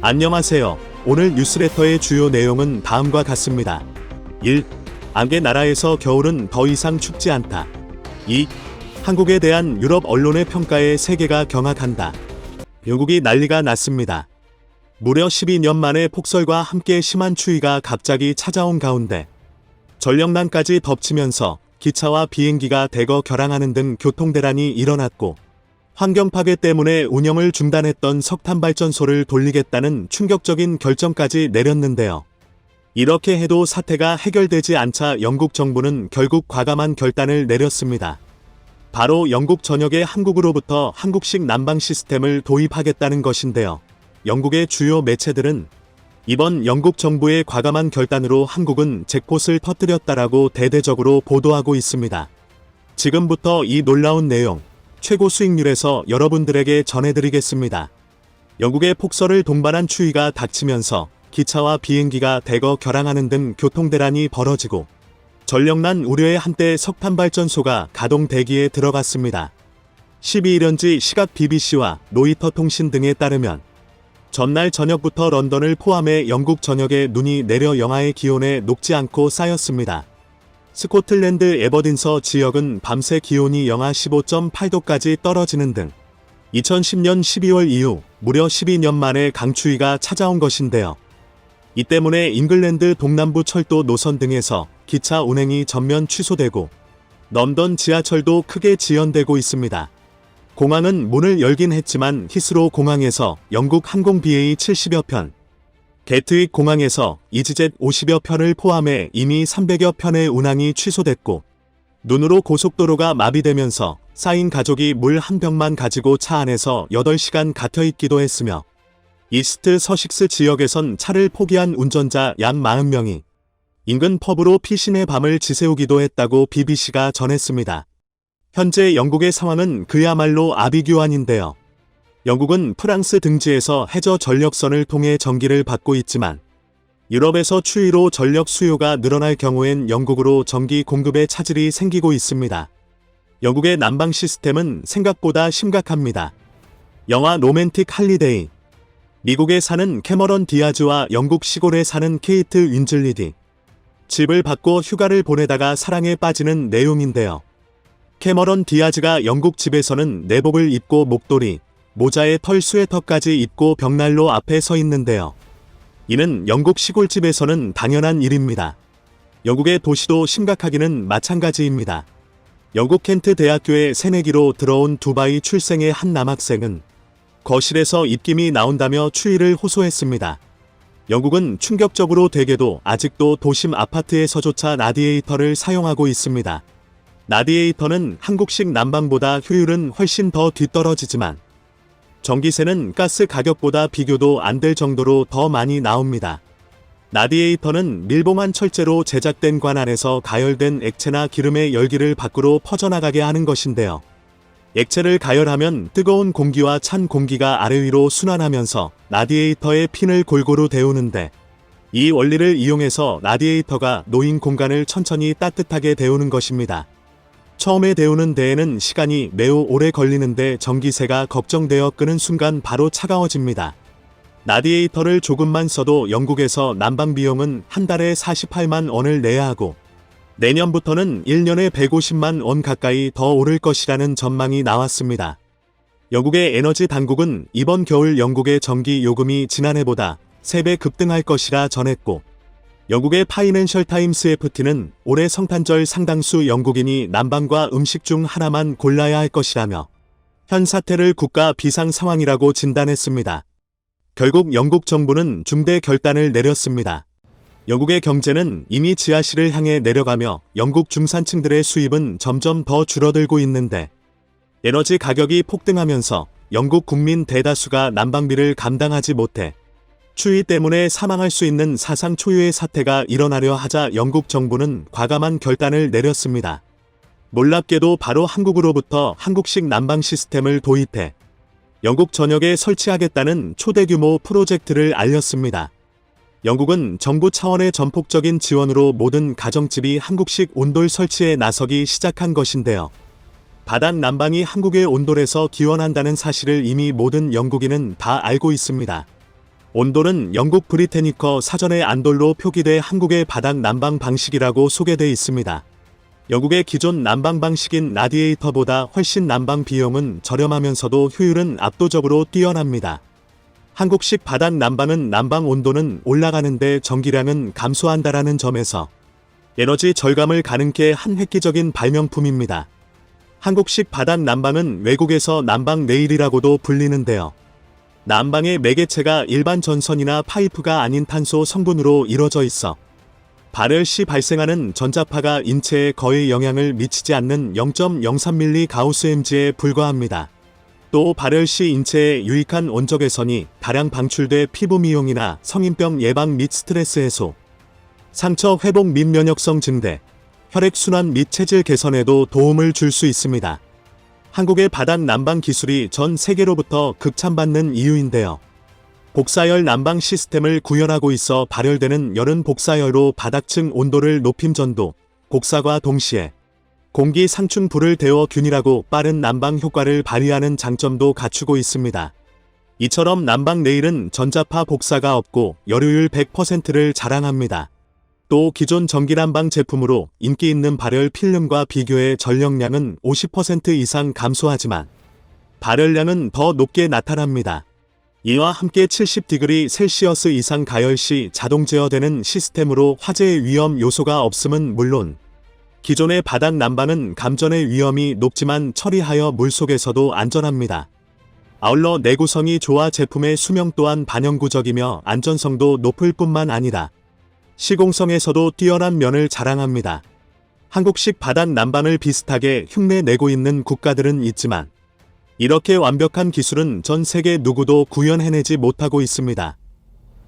안녕하세요. 오늘 뉴스레터의 주요 내용은 다음과 같습니다. 1. 안개 나라에서 겨울은 더 이상 춥지 않다. 2. 한국에 대한 유럽 언론의 평가에 세계가 경악한다. 영국이 난리가 났습니다. 무려 12년 만에 폭설과 함께 심한 추위가 갑자기 찾아온 가운데 전력난까지 덮치면서 기차와 비행기가 대거 결항하는 등 교통대란이 일어났고 환경 파괴 때문에 운영을 중단했던 석탄 발전소를 돌리겠다는 충격적인 결정까지 내렸는데요. 이렇게 해도 사태가 해결되지 않자 영국 정부는 결국 과감한 결단을 내렸습니다. 바로 영국 전역에 한국으로부터 한국식 난방 시스템을 도입하겠다는 것인데요. 영국의 주요 매체들은 이번 영국 정부의 과감한 결단으로 한국은 잭폿을 터뜨렸다라고 대대적으로 보도하고 있습니다. 지금부터 이 놀라운 내용, 최고 수익률에서 여러분들에게 전해드리겠습니다. 영국의 폭설을 동반한 추위가 닥치면서 기차와 비행기가 대거 결항하는 등 교통대란이 벌어지고 전력난 우려에 한때 석탄발전소가 가동 대기에 들어갔습니다. 12일현지 시각 BBC와 로이터 통신 등에 따르면 전날 저녁부터 런던을 포함해 영국 전역에 눈이 내려 영하의 기온에 녹지 않고 쌓였습니다. 스코틀랜드 에버딘서 지역은 밤새 기온이 영하 15.8도까지 떨어지는 등 2010년 12월 이후 무려 12년 만에 강추위가 찾아온 것인데요. 이 때문에 잉글랜드 동남부 철도 노선 등에서 기차 운행이 전면 취소되고 런던 지하철도 크게 지연되고 있습니다. 공항은 문을 열긴 했지만 히스로 공항에서 영국 항공 BA 70여 편, 게트윅 공항에서 이지젯 50여 편을 포함해 이미 300여 편의 운항이 취소됐고 눈으로 고속도로가 마비되면서 쌓인 가족이 물 한 병만 가지고 차 안에서 8시간 갇혀 있기도 했으며 이스트 서식스 지역에선 차를 포기한 운전자 약 40명이 인근 펍으로 피신의 밤을 지새우기도 했다고 BBC가 전했습니다. 현재 영국의 상황은 그야말로 아비규환인데요. 영국은 프랑스 등지에서 해저 전력선을 통해 전기를 받고 있지만 유럽에서 추위로 전력 수요가 늘어날 경우엔 영국으로 전기 공급에 차질이 생기고 있습니다. 영국의 난방 시스템은 생각보다 심각합니다. 영화 로맨틱 할리데이 미국에 사는 캐머런 디아즈와 영국 시골에 사는 케이트 윈즐리디 집을 받고 휴가를 보내다가 사랑에 빠지는 내용인데요. 캐머런 디아즈가 영국 집에서는 내복을 입고 목도리, 모자에 털 스웨터까지 입고 벽난로 앞에 서 있는데요. 이는 영국 시골집에서는 당연한 일입니다. 영국의 도시도 심각하기는 마찬가지입니다. 영국 켄트 대학교의 새내기로 들어온 두바이 출생의 한 남학생은 거실에서 입김이 나온다며 추위를 호소했습니다. 영국은 충격적으로 되게도 아직도 도심 아파트에서조차 라디에이터를 사용하고 있습니다. 라디에이터는 한국식 난방보다 효율은 훨씬 더 뒤떨어지지만 전기세는 가스 가격보다 비교도 안 될 정도로 더 많이 나옵니다. 라디에이터는 밀봉한 철제로 제작된 관 안에서 가열된 액체나 기름의 열기를 밖으로 퍼져나가게 하는 것인데요. 액체를 가열하면 뜨거운 공기와 찬 공기가 아래 위로 순환하면서 라디에이터의 핀을 골고루 데우는데 이 원리를 이용해서 라디에이터가 놓인 공간을 천천히 따뜻하게 데우는 것입니다. 처음에 데우는 데에는 시간이 매우 오래 걸리는데 전기세가 걱정되어 끄는 순간 바로 차가워집니다. 라디에이터를 조금만 써도 영국에서 난방 비용은 한 달에 48만 원을 내야 하고 내년부터는 1년에 150만 원 가까이 더 오를 것이라는 전망이 나왔습니다. 영국의 에너지 당국은 이번 겨울 영국의 전기 요금이 지난해보다 3배 급등할 것이라 전했고 영국의 파이낸셜 타임스 FT는 올해 성탄절 상당수 영국인이 난방과 음식 중 하나만 골라야 할 것이라며 현 사태를 국가 비상 상황이라고 진단했습니다. 결국 영국 정부는 중대 결단을 내렸습니다. 영국의 경제는 이미 지하실을 향해 내려가며 영국 중산층들의 수입은 점점 더 줄어들고 있는데 에너지 가격이 폭등하면서 영국 국민 대다수가 난방비를 감당하지 못해 추위 때문에 사망할 수 있는 사상 초유의 사태가 일어나려 하자 영국 정부는 과감한 결단을 내렸습니다. 놀랍게도 바로 한국으로부터 한국식 난방 시스템을 도입해 영국 전역에 설치하겠다는 초대 규모 프로젝트를 알렸습니다. 영국은 정부 차원의 전폭적인 지원으로 모든 가정집이 한국식 온돌 설치에 나서기 시작한 것인데요. 바닥 난방이 한국의 온돌에서 기원한다는 사실을 이미 모든 영국인은 다 알고 있습니다. 온도는 영국 브리테니커 사전의 안돌로 표기돼 한국의 바닥 난방 방식이라고 소개돼 있습니다. 영국의 기존 난방 방식인 라디에이터보다 훨씬 난방 비용은 저렴하면서도 효율은 압도적으로 뛰어납니다. 한국식 바닥 난방은 난방 온도는 올라가는데 전기량은 감소한다라는 점에서 에너지 절감을 가능케 한 획기적인 발명품입니다. 한국식 바닥 난방은 외국에서 난방 레일이라고도 불리는데요. 난방의 매개체가 일반 전선이나 파이프가 아닌 탄소 성분으로 이루어져 있어 발열 시 발생하는 전자파가 인체에 거의 영향을 미치지 않는 0.03mm 가우스 엠지에 불과합니다. 또 발열 시 인체에 유익한 온적외선이 다량 방출돼 피부 미용이나 성인병 예방 및 스트레스 해소, 상처 회복 및 면역성 증대, 혈액순환 및 체질 개선에도 도움을 줄 수 있습니다. 한국의 바닥 난방 기술이 전 세계로부터 극찬받는 이유인데요. 복사열 난방 시스템을 구현하고 있어 발열되는 열은 복사열로 바닥층 온도를 높임 전도, 곡사과 동시에 공기 상충 불을 데워 균일하고 빠른 난방 효과를 발휘하는 장점도 갖추고 있습니다. 이처럼 난방 레일은 전자파 복사가 없고 열효율 100%를 자랑합니다. 또 기존 전기난방 제품으로 인기 있는 발열 필름과 비교해 전력량은 50% 이상 감소하지만 발열량은 더 높게 나타납니다. 이와 함께 70디그리 셀시어스 이상 가열 시 자동 제어되는 시스템으로 화재의 위험 요소가 없음은 물론 기존의 바닥 난방은 감전의 위험이 높지만 처리하여 물속에서도 안전합니다. 아울러 내구성이 좋아 제품의 수명 또한 반영구적이며 안전성도 높을 뿐만 아니라 시공성에서도 뛰어난 면을 자랑합니다. 한국식 바닥 난방을 비슷하게 흉내 내고 있는 국가들은 있지만 이렇게 완벽한 기술은 전 세계 누구도 구현해내지 못하고 있습니다.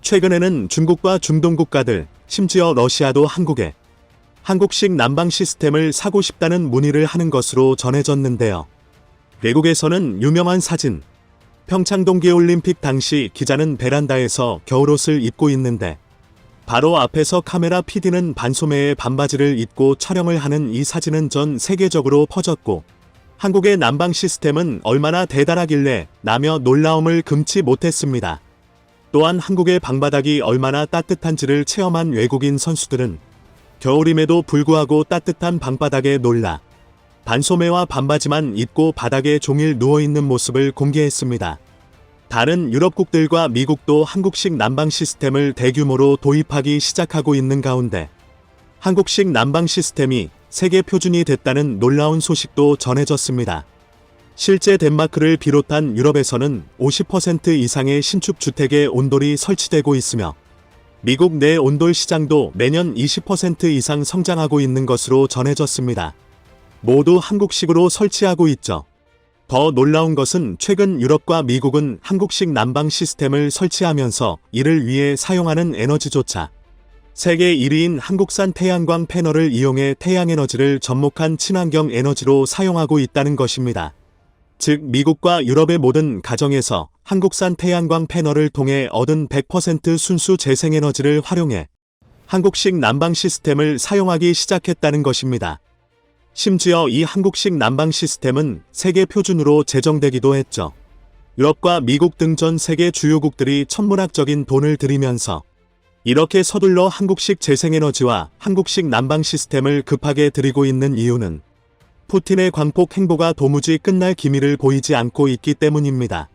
최근에는 중국과 중동 국가들, 심지어 러시아도 한국에 한국식 난방 시스템을 사고 싶다는 문의를 하는 것으로 전해졌는데요. 외국에서는 유명한 사진, 평창 동계올림픽 당시 기자는 베란다에서 겨울옷을 입고 있는데 바로 앞에서 카메라 PD는 반소매에 반바지를 입고 촬영을 하는 이 사진은 전 세계적으로 퍼졌고 한국의 난방 시스템은 얼마나 대단하길래 나며 놀라움을 금치 못했습니다. 또한 한국의 방바닥이 얼마나 따뜻한지를 체험한 외국인 선수들은 겨울임에도 불구하고 따뜻한 방바닥에 놀라 반소매와 반바지만 입고 바닥에 종일 누워있는 모습을 공개했습니다. 다른 유럽국들과 미국도 한국식 난방 시스템을 대규모로 도입하기 시작하고 있는 가운데 한국식 난방 시스템이 세계 표준이 됐다는 놀라운 소식도 전해졌습니다. 실제 덴마크를 비롯한 유럽에서는 50% 이상의 신축 주택에 온돌이 설치되고 있으며 미국 내 온돌 시장도 매년 20% 이상 성장하고 있는 것으로 전해졌습니다. 모두 한국식으로 설치하고 있죠. 더 놀라운 것은 최근 유럽과 미국은 한국식 난방 시스템을 설치하면서 이를 위해 사용하는 에너지조차 세계 1위인 한국산 태양광 패널을 이용해 태양에너지를 접목한 친환경 에너지로 사용하고 있다는 것입니다. 즉, 미국과 유럽의 모든 가정에서 한국산 태양광 패널을 통해 얻은 100% 순수 재생에너지를 활용해 한국식 난방 시스템을 사용하기 시작했다는 것입니다. 심지어 이 한국식 난방 시스템은 세계 표준으로 제정되기도 했죠. 유럽과 미국 등 전 세계 주요국들이 천문학적인 돈을 들이면서 이렇게 서둘러 한국식 재생에너지와 한국식 난방 시스템을 급하게 들이고 있는 이유는 푸틴의 광폭 행보가 도무지 끝날 기미를 보이지 않고 있기 때문입니다.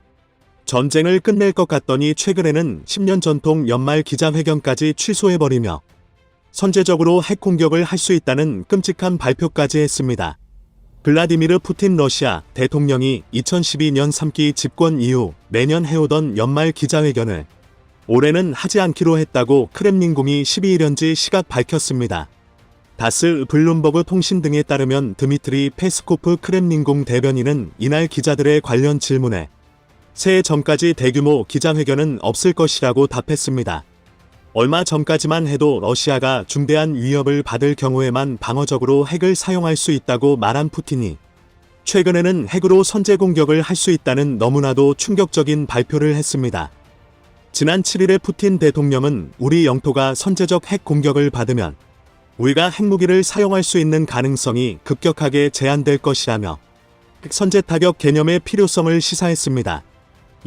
전쟁을 끝낼 것 같더니 최근에는 10년 전통 연말 기자회견까지 취소해버리며 선제적으로 핵 공격을 할 수 있다는 끔찍한 발표까지 했습니다. 블라디미르 푸틴 러시아 대통령이 2012년 3기 집권 이후 매년 해오던 연말 기자회견을 올해는 하지 않기로 했다고 크렘린궁이 12일현지 시각 밝혔습니다. 다스 블룸버그 통신 등에 따르면 드미트리 페스코프 크렘린궁 대변인은 이날 기자들의 관련 질문에 새해 전까지 대규모 기자회견은 없을 것이라고 답했습니다. 얼마 전까지만 해도 러시아가 중대한 위협을 받을 경우에만 방어적으로 핵을 사용할 수 있다고 말한 푸틴이 최근에는 핵으로 선제 공격을 할 수 있다는 너무나도 충격적인 발표를 했습니다. 지난 7일에 푸틴 대통령은 우리 영토가 선제적 핵 공격을 받으면 우리가 핵무기를 사용할 수 있는 가능성이 급격하게 제한될 것이라며 핵 선제 타격 개념의 필요성을 시사했습니다.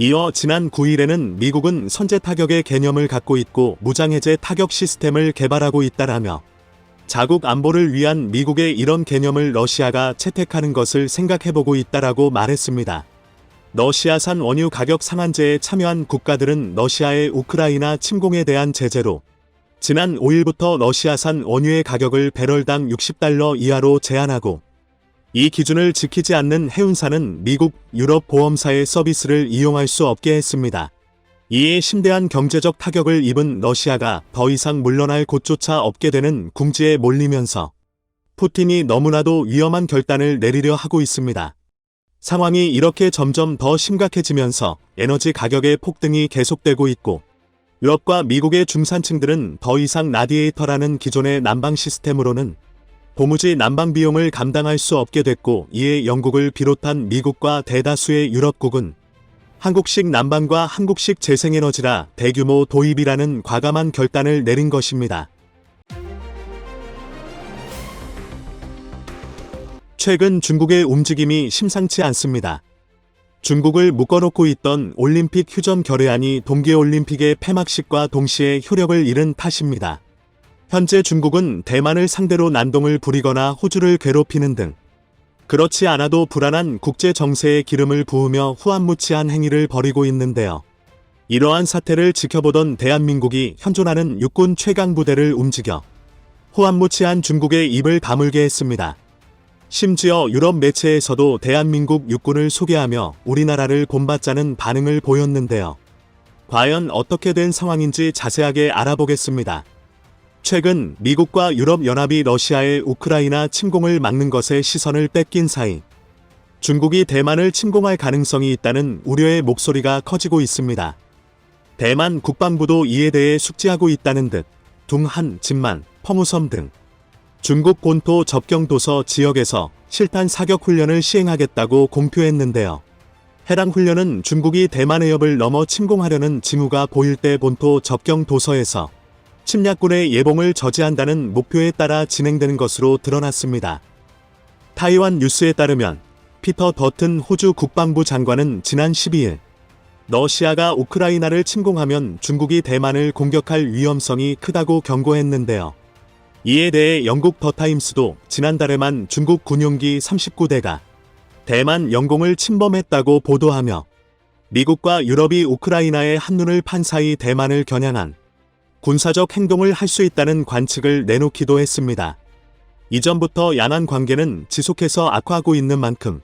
이어 지난 9일에는 미국은 선제 타격의 개념을 갖고 있고 무장해제 타격 시스템을 개발하고 있다라며 자국 안보를 위한 미국의 이런 개념을 러시아가 채택하는 것을 생각해보고 있다라고 말했습니다. 러시아산 원유 가격 상한제에 참여한 국가들은 러시아의 우크라이나 침공에 대한 제재로 지난 5일부터 러시아산 원유의 가격을 배럴당 60달러 이하로 제한하고 이 기준을 지키지 않는 해운사는 미국, 유럽 보험사의 서비스를 이용할 수 없게 했습니다. 이에 심대한 경제적 타격을 입은 러시아가 더 이상 물러날 곳조차 없게 되는 궁지에 몰리면서 푸틴이 너무나도 위험한 결단을 내리려 하고 있습니다. 상황이 이렇게 점점 더 심각해지면서 에너지 가격의 폭등이 계속되고 있고 유럽과 미국의 중산층들은 더 이상 라디에이터라는 기존의 난방 시스템으로는 도무지 난방 비용을 감당할 수 없게 됐고 이에 영국을 비롯한 미국과 대다수의 유럽국은 한국식 난방과 한국식 재생에너지라 대규모 도입이라는 과감한 결단을 내린 것입니다. 최근 중국의 움직임이 심상치 않습니다. 중국을 묶어놓고 있던 올림픽 휴전 결의안이 동계올림픽의 폐막식과 동시에 효력을 잃은 탓입니다. 현재 중국은 대만을 상대로 난동을 부리거나 호주를 괴롭히는 등 그렇지 않아도 불안한 국제 정세에 기름을 부으며 후안무치한 행위를 벌이고 있는데요. 이러한 사태를 지켜보던 대한민국이 현존하는 육군 최강 부대를 움직여 후안무치한 중국의 입을 다물게 했습니다. 심지어 유럽 매체에서도 대한민국 육군을 소개하며 우리나라를 본받자는 반응을 보였는데요. 과연 어떻게 된 상황인지 자세하게 알아보겠습니다. 최근 미국과 유럽연합이 러시아의 우크라이나 침공을 막는 것에 시선을 뺏긴 사이 중국이 대만을 침공할 가능성이 있다는 우려의 목소리가 커지고 있습니다. 대만 국방부도 이에 대해 숙지하고 있다는 듯 둥한, 진만, 퍼무섬 등 중국 본토 접경 도서 지역에서 실탄 사격 훈련을 시행하겠다고 공표했는데요. 해당 훈련은 중국이 대만 해협을 넘어 침공하려는 징후가 보일 때 본토 접경 도서에서 침략군의 예봉을 저지한다는 목표에 따라 진행되는 것으로 드러났습니다. 타이완 뉴스에 따르면 피터 더튼 호주 국방부 장관은 지난 12일 러시아가 우크라이나를 침공하면 중국이 대만을 공격할 위험성이 크다고 경고했는데요. 이에 대해 영국 더타임스도 지난달에만 중국 군용기 39대가 대만 영공을 침범했다고 보도하며 미국과 유럽이 우크라이나에 한눈을 판 사이 대만을 겨냥한 군사적 행동을 할 수 있다는 관측을 내놓기도 했습니다. 이전부터 양안 관계는 지속해서 악화하고 있는 만큼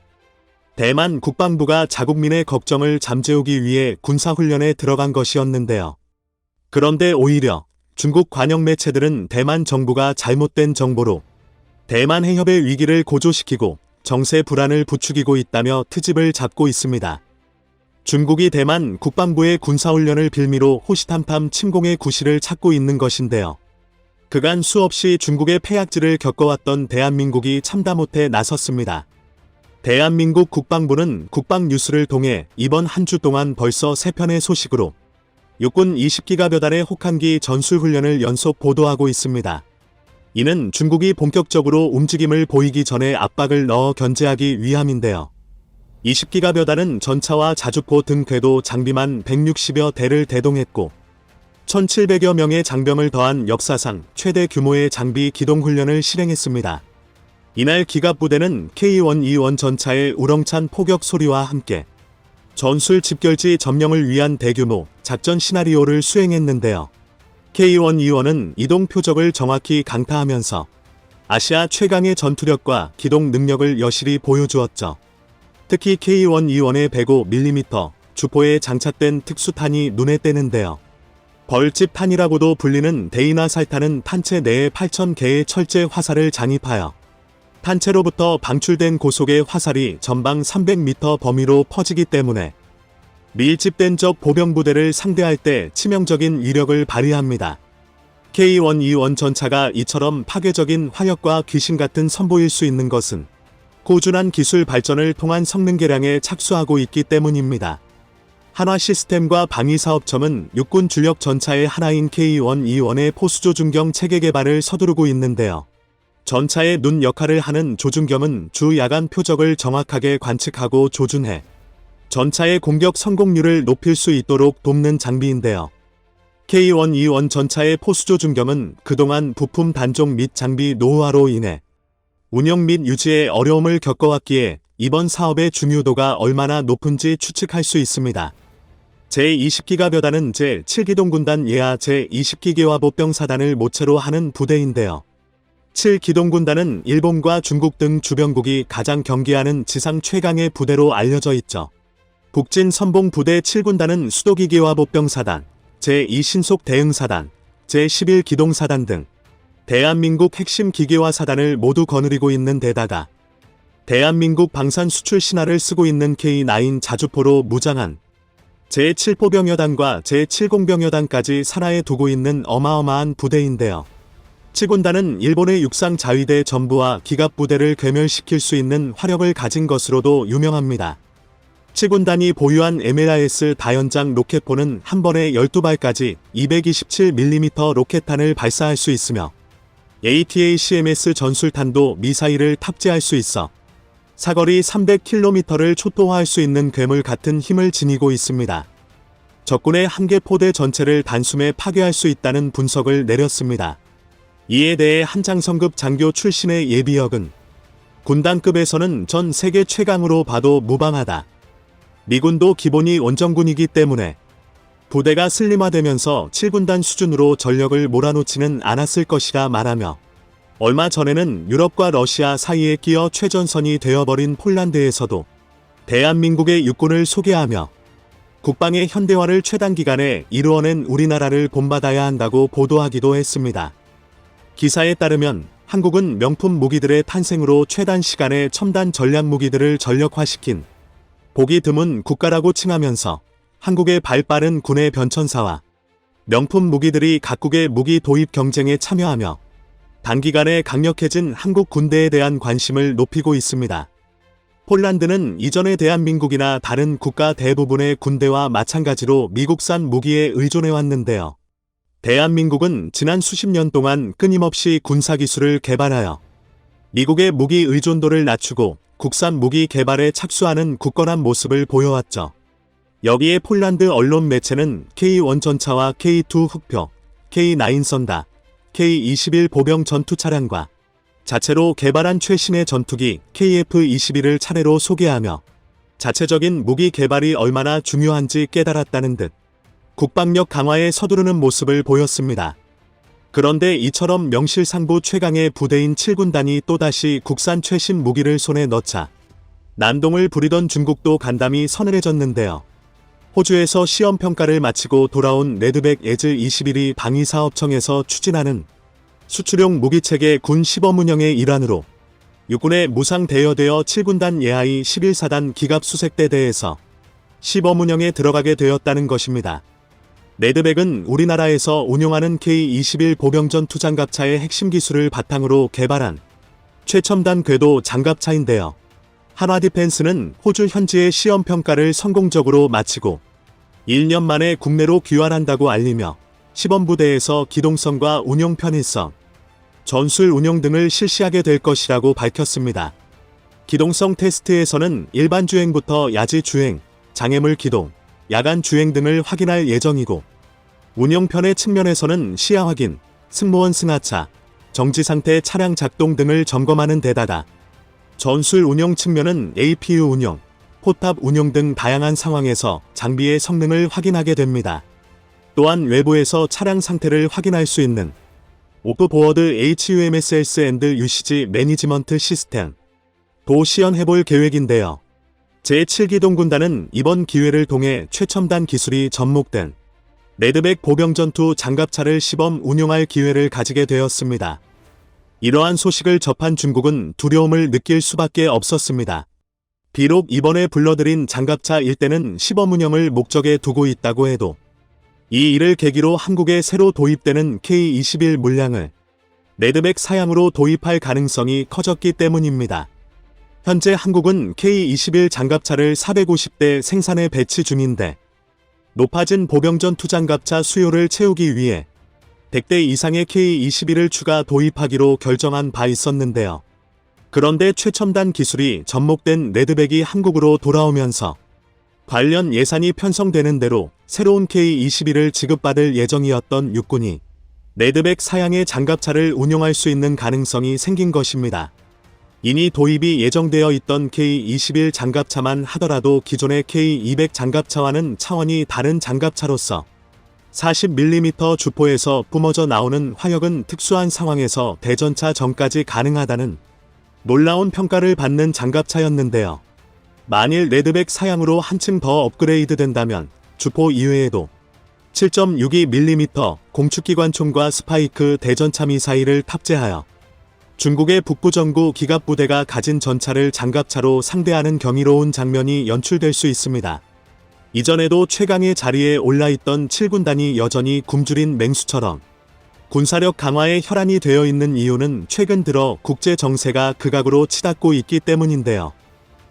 대만 국방부가 자국민의 걱정을 잠재우기 위해 군사훈련에 들어간 것이었는데요. 그런데 오히려 중국 관영 매체들은 대만 정부가 잘못된 정보로 대만 해협의 위기를 고조시키고 정세 불안을 부추기고 있다며 트집을 잡고 있습니다. 중국이 대만 국방부의 군사훈련을 빌미로 호시탐탐 침공의 구실을 찾고 있는 것인데요. 그간 수없이 중국의 폐약질을 겪어왔던 대한민국이 참다 못해 나섰습니다. 대한민국 국방부는 국방뉴스를 통해 이번 한 주 동안 벌써 3편의 소식으로 육군 20기가 벼달의 혹한기 전술훈련을 연속 보도하고 있습니다. 이는 중국이 본격적으로 움직임을 보이기 전에 압박을 넣어 견제하기 위함인데요. 20기가벼달은 전차와 자주포 등 궤도 장비만 160여 대를 대동했고 1700여 명의 장병을 더한 역사상 최대 규모의 장비 기동 훈련을 실행했습니다. 이날 기갑 부대는 K121 전차의 우렁찬 포격 소리와 함께 전술 집결지 점령을 위한 대규모 작전 시나리오를 수행했는데요. K121은 이동 표적을 정확히 강타하면서 아시아 최강의 전투력과 기동 능력을 여실히 보여주었죠. 특히 K121의 105mm 주포에 장착된 특수탄이 눈에 띄는데요. 벌집탄이라고도 불리는 데이나 살탄은 탄체 내에 8,000개의 철제 화살을 장입하여 탄체로부터 방출된 고속의 화살이 전방 300m 범위로 퍼지기 때문에 밀집된 적 보병 부대를 상대할 때 치명적인 위력을 발휘합니다. K121 전차가 이처럼 파괴적인 화력과 귀신 같은 선보일 수 있는 것은 꾸준한 기술 발전을 통한 성능 개량에 착수하고 있기 때문입니다. 한화 시스템과 방위사업청은 육군 주력 전차의 하나인 K121의 포수조 중경 체계 개발을 서두르고 있는데요. 전차의 눈 역할을 하는 조준겸은 주 야간 표적을 정확하게 관측하고 조준해 전차의 공격 성공률을 높일 수 있도록 돕는 장비인데요. K121 전차의 포수조 중경은 그동안 부품 단종 및 장비 노후화로 인해 운영 및 유지에 어려움을 겪어왔기에 이번 사업의 중요도가 얼마나 높은지 추측할 수 있습니다. 제20기가 벼단은 제7기동 군단 예하 제20기계화 보병 사단을 모체로 하는 부대인데요. 7기동 군단은 일본과 중국 등 주변국이 가장 경계하는 지상 최강의 부대로 알려져 있죠. 북진 선봉 부대 7군단은 수도기계화 보병 사단, 제2신속 대응 사단, 제11기동 사단 등 대한민국 핵심 기계화 사단을 모두 거느리고 있는 데다가 대한민국 방산 수출 신화를 쓰고 있는 K9 자주포로 무장한 제7포병여단과 제7공병여단까지 산하에 두고 있는 어마어마한 부대인데요. 치군단은 일본의 육상 자위대 전부와 기갑 부대를 괴멸시킬 수 있는 화력을 가진 것으로도 유명합니다. 치군단이 보유한 MLRS 다연장 로켓포는 한 번에 12발까지 227mm 로켓탄을 발사할 수 있으며 ATA-CMS 전술탄도 미사일을 탑재할 수 있어 사거리 300km를 초토화할 수 있는 괴물 같은 힘을 지니고 있습니다. 적군의 한 개 포대 전체를 단숨에 파괴할 수 있다는 분석을 내렸습니다. 이에 대해 한장성급 장교 출신의 예비역은 군단급에서는 전 세계 최강으로 봐도 무방하다. 미군도 기본이 원정군이기 때문에 부대가 슬림화되면서 7군단 수준으로 전력을 몰아놓지는 않았을 것이라 말하며 얼마 전에는 유럽과 러시아 사이에 끼어 최전선이 되어버린 폴란드에서도 대한민국의 육군을 소개하며 국방의 현대화를 최단 기간에 이루어낸 우리나라를 본받아야 한다고 보도하기도 했습니다. 기사에 따르면 한국은 명품 무기들의 탄생으로 최단 시간에 첨단 전략 무기들을 전력화시킨 보기 드문 국가라고 칭하면서 한국의 발빠른 군의 변천사와 명품 무기들이 각국의 무기 도입 경쟁에 참여하며 단기간에 강력해진 한국 군대에 대한 관심을 높이고 있습니다. 폴란드는 이전의 대한민국이나 다른 국가 대부분의 군대와 마찬가지로 미국산 무기에 의존해 왔는데요. 대한민국은 지난 수십 년 동안 끊임없이 군사기술을 개발하여 미국의 무기 의존도를 낮추고 국산 무기 개발에 착수하는 굳건한 모습을 보여왔죠. 여기에 폴란드 언론 매체는 K1 전차와 K2 흑표, K9 선다, K21 보병 전투 차량과 자체로 개발한 최신의 전투기 KF-21을 차례로 소개하며 자체적인 무기 개발이 얼마나 중요한지 깨달았다는 듯 국방력 강화에 서두르는 모습을 보였습니다. 그런데 이처럼 명실상부 최강의 부대인 7군단이 또다시 국산 최신 무기를 손에 넣자 난동을 부리던 중국도 간담이 서늘해졌는데요. 호주에서 시험 평가를 마치고 돌아온 레드백 에즈 21이 방위사업청에서 추진하는 수출용 무기체계 군 시범 운영의 일환으로 육군의 무상 대여되어 7군단 예하이 11사단 기갑 수색대대에서 시범 운영에 들어가게 되었다는 것입니다. 레드백은 우리나라에서 운용하는 K-21 보병전 투장갑차의 핵심 기술을 바탕으로 개발한 최첨단 궤도 장갑차인데요. 한화 디펜스는 호주 현지의 시험 평가를 성공적으로 마치고 1년 만에 국내로 귀환한다고 알리며 시범부대에서 기동성과 운용 편의성, 전술 운용 등을 실시하게 될 것이라고 밝혔습니다. 기동성 테스트에서는 일반 주행부터 야지 주행, 장애물 기동, 야간 주행 등을 확인할 예정이고 운영편의 측면에서는 시야 확인, 승무원 승하차, 정지 상태 차량 작동 등을 점검하는 데다가 전술 운영 측면은 APU 운영, 포탑 운영 등 다양한 상황에서 장비의 성능을 확인하게 됩니다. 또한 외부에서 차량 상태를 확인할 수 있는 오프보어드 HUMSS 앤드 UCG 매니지먼트 시스템 도 시연해볼 계획인데요. 제7기동 군단은 이번 기회를 통해 최첨단 기술이 접목된 레드백 보병전투 장갑차를 시범 운용할 기회를 가지게 되었습니다. 이러한 소식을 접한 중국은 두려움을 느낄 수밖에 없었습니다. 비록 이번에 불러들인 장갑차 일대는 시범 운영을 목적에 두고 있다고 해도 이 일을 계기로 한국에 새로 도입되는 K21 물량을 레드백 사양으로 도입할 가능성이 커졌기 때문입니다. 현재 한국은 K21 장갑차를 450대 생산에 배치 중인데 높아진 보병전 투장갑차 수요를 채우기 위해 100대 이상의 K21을 추가 도입하기로 결정한 바 있었는데요. 그런데 최첨단 기술이 접목된 레드백이 한국으로 돌아오면서 관련 예산이 편성되는 대로 새로운 K-21을 지급받을 예정이었던 육군이 레드백 사양의 장갑차를 운용할 수 있는 가능성이 생긴 것입니다. 이니 도입이 예정되어 있던 K-21 장갑차만 하더라도 기존의 K-200 장갑차와는 차원이 다른 장갑차로서 40mm 주포에서 뿜어져 나오는 화력은 특수한 상황에서 대전차 전까지 가능하다는 놀라운 평가를 받는 장갑차였는데요. 만일 레드백 사양으로 한층 더 업그레이드 된다면 주포 이외에도 7.62mm 공축기관총과 스파이크 대전차 미사일을 탑재하여 중국의 북부전구 기갑부대가 가진 전차를 장갑차로 상대하는 경이로운 장면이 연출될 수 있습니다. 이전에도 최강의 자리에 올라있던 7군단이 여전히 굶주린 맹수처럼 군사력 강화에 혈안이 되어 있는 이유는 최근 들어 국제 정세가 극악으로 치닫고 있기 때문인데요.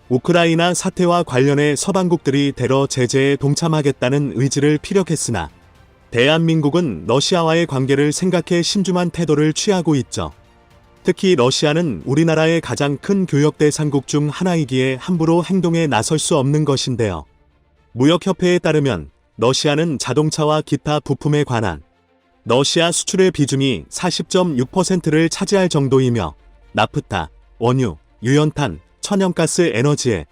우크라이나 사태와 관련해 서방국들이 대러 제재에 동참하겠다는 의지를 피력했으나 대한민국은 러시아와의 관계를 생각해 신중한 태도를 취하고 있죠. 특히 러시아는 우리나라의 가장 큰 교역 대상국 중 하나이기에 함부로 행동에 나설 수 없는 것인데요. 무역협회에 따르면 러시아는 자동차와 기타 부품에 관한 러시아 수출의 비중이 40.6%를 차지할 정도이며 나프타, 원유, 유연탄, 천연가스 에너지의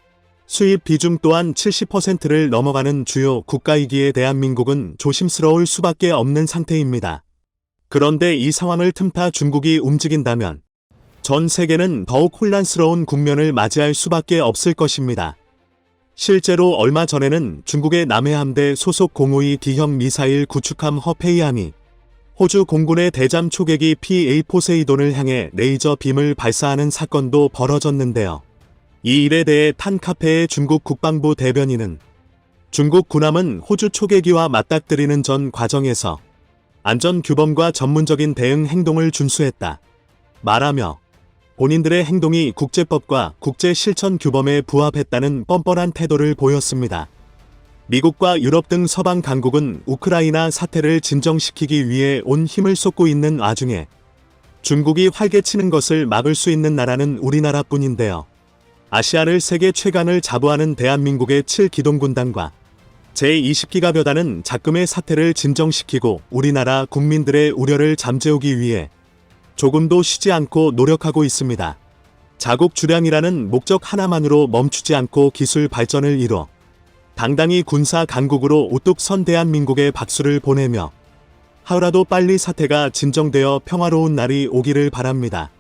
수입 비중 또한 70%를 넘어가는 주요 국가이기에 대한민국은 조심스러울 수밖에 없는 상태입니다. 그런데 이 상황을 틈타 중국이 움직인다면 전 세계는 더욱 혼란스러운 국면을 맞이할 수밖에 없을 것입니다. 실제로 얼마 전에는 중국의 남해함대 소속 공호위 D형 미사일 구축함 허페이함이 호주 공군의 대잠 초계기 PA 포세이돈을 향해 레이저 빔을 발사하는 사건도 벌어졌는데요. 이 일에 대해 탄카페의 중국 국방부 대변인은 중국 군함은 호주 초계기와 맞닥뜨리는 전 과정에서 안전 규범과 전문적인 대응 행동을 준수했다. 말하며 본인들의 행동이 국제법과 국제 실천 규범에 부합했다는 뻔뻔한 태도를 보였습니다. 미국과 유럽 등 서방 강국은 우크라이나 사태를 진정시키기 위해 온 힘을 쏟고 있는 와중에 중국이 활개치는 것을 막을 수 있는 나라는 우리나라뿐인데요. 아시아를 세계 최강을 자부하는 대한민국의 7기동군단과 제20기가벼단은 작금의 사태를 진정시키고 우리나라 국민들의 우려를 잠재우기 위해 조금도 쉬지 않고 노력하고 있습니다. 자국 주량이라는 목적 하나만으로 멈추지 않고 기술 발전을 이뤄 당당히 군사 강국으로 우뚝 선 대한민국에 박수를 보내며 하루라도 빨리 사태가 진정되어 평화로운 날이 오기를 바랍니다.